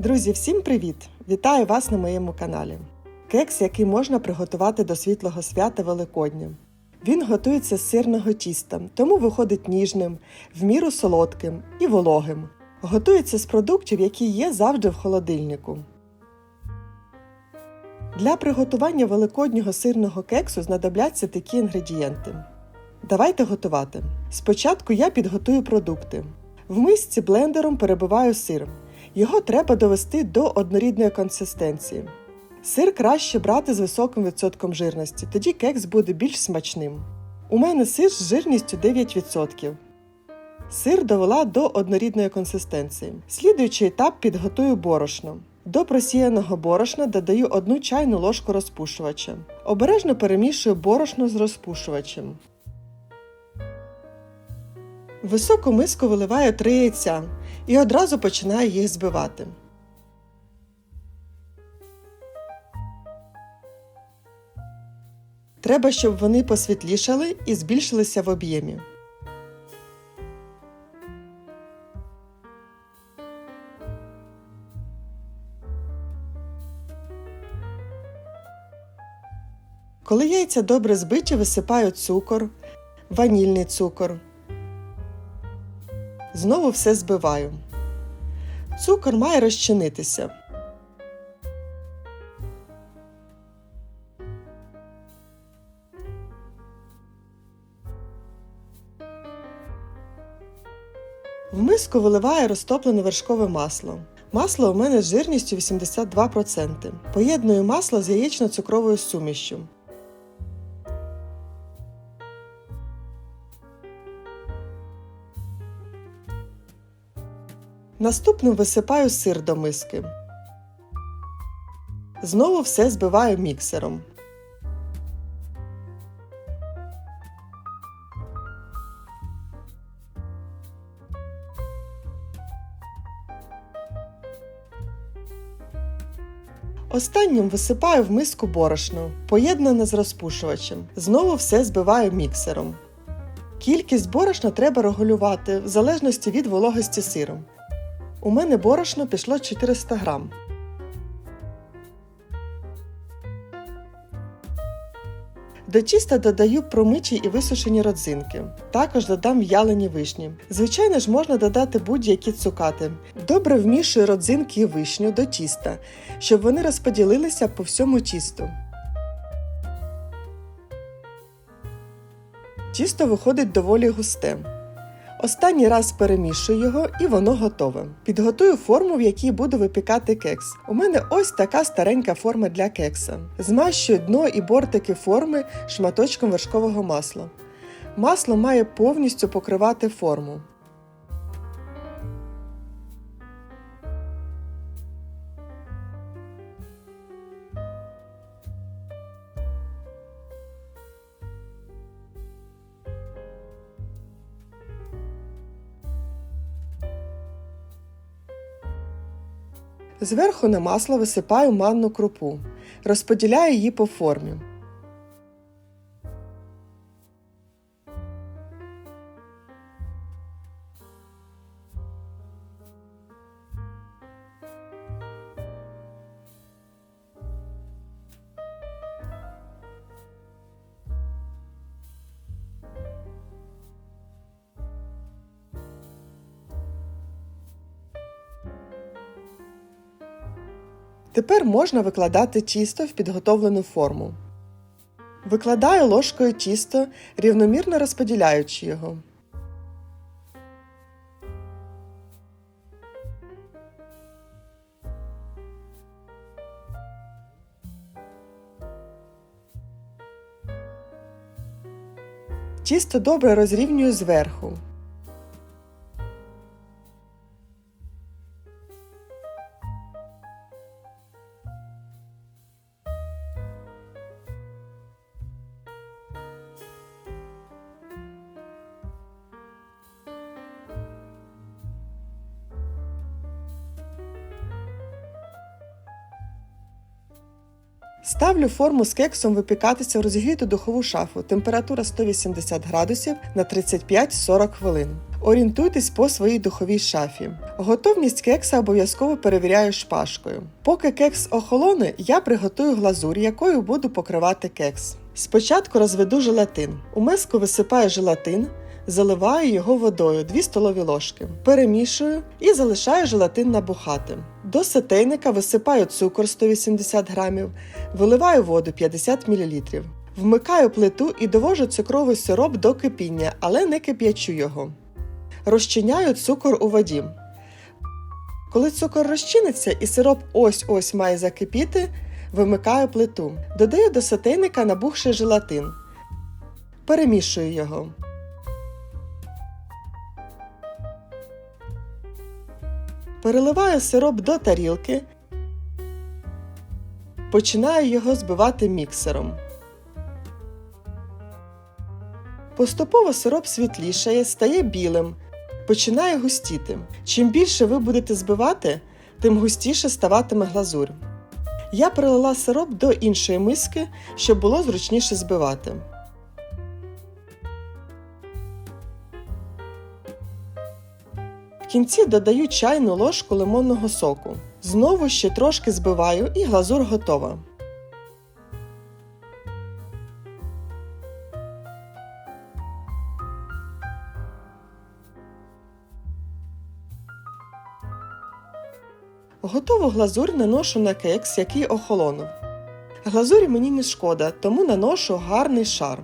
Друзі, всім привіт! Вітаю вас на моєму каналі. Кекс, який можна приготувати до світлого свята Великодня. Він готується з сирного тіста, тому виходить ніжним, в міру солодким і вологим. Готується з продуктів, які є завжди в холодильнику. Для приготування великоднього сирного кексу знадобляться такі інгредієнти. Давайте готувати. Спочатку я підготую продукти. В мисці блендером перебиваю сир. Його треба довести до однорідної консистенції. Сир краще брати з високим відсотком жирності, тоді кекс буде більш смачним. У мене сир з жирністю 9%. Сир довела до однорідної консистенції. Слідуючий етап підготую борошно. До просіяного борошна додаю 1 чайну ложку розпушувача. Обережно перемішую борошно з розпушувачем. В високу миску виливаю 3 яйця і одразу починаю їх збивати. Треба, щоб вони посвітлішали і збільшилися в об'ємі. Коли яйця добре збиті, висипаю цукор, ванільний цукор. Знову все збиваю. Цукор має розчинитися. В миску виливаю розтоплене вершкове масло. Масло у мене з жирністю 82%. Поєдную масло з яєчно-цукровою сумішю. Наступним висипаю сир до миски. Знову все збиваю міксером. Останнім висипаю в миску борошно, поєднане з розпушувачем. Знову все збиваю міксером. Кількість борошна треба регулювати в залежності від вологості сиру. У мене борошно пішло 400 грам. До тіста додаю промичі і висушені родзинки. Також додам в'ялені вишні. Звичайно ж, можна додати будь-які цукати. Добре вмішую родзинки і вишню до тіста, щоб вони розподілилися по всьому тісту. Тісто виходить доволі густе. Останній раз перемішую його і воно готове. Підготую форму, в якій буду випікати кекс. У мене ось така старенька форма для кекса. Змащую дно і бортики форми шматочком вершкового масла. Масло має повністю покривати форму. Зверху на масло висипаю манну крупу. Розподіляю її по формі. Тепер можна викладати тісто в підготовлену форму. Викладаю ложкою тісто, рівномірно розподіляючи його. Тісто добре розрівнюю зверху. Ставлю форму з кексом випікатися в розігріту духову шафу. Температура 180 градусів на 35-40 хвилин. Орієнтуйтесь по своїй духовій шафі. Готовність кекса обов'язково перевіряю шпажкою. Поки кекс охолоне, я приготую глазурь, якою буду покривати кекс. Спочатку розведу желатин. У миску висипаю желатин, заливаю його водою 2 столові ложки, перемішую і залишаю желатин набухати. До сотейника висипаю цукор 180 грамів, виливаю воду 50 мл. Вмикаю плиту і довожу цукровий сироп до кипіння, але не кип'ячу його. Розчиняю цукор у воді. Коли цукор розчиниться і сироп ось-ось має закипіти, вимикаю плиту. Додаю до сотейника набухший желатин. Перемішую його. Переливаю сироп до тарілки. Починаю його збивати міксером. Поступово сироп світлішає, стає білим, починає густіти. Чим більше ви будете збивати, тим густіше ставатиме глазурь. Я перелила сироп до іншої миски, щоб було зручніше збивати. Кінці додаю чайну ложку лимонного соку. Знову ще трошки збиваю і глазур готова. Готову глазурь наношу на кекс, який охолонув. Глазурі мені не шкода, тому наношу гарний шар.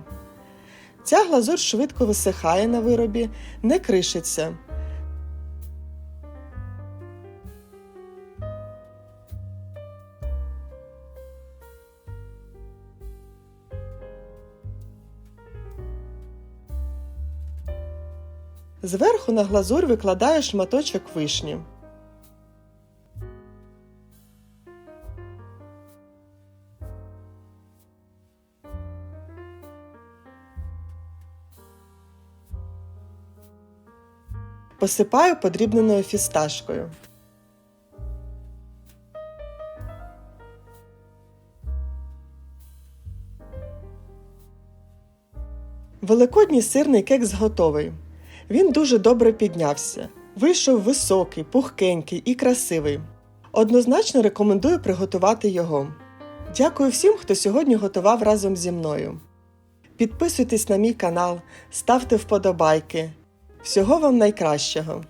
Ця глазур швидко висихає на виробі, не кришиться. Зверху на глазурь викладаю шматочок вишні. Посипаю подрібненою фісташкою. Великодній сирний кекс готовий. Він дуже добре піднявся. Вийшов високий, пухкенький і красивий. Однозначно рекомендую приготувати його. Дякую всім, хто сьогодні готував разом зі мною. Підписуйтесь на мій канал, ставте вподобайки. Всього вам найкращого!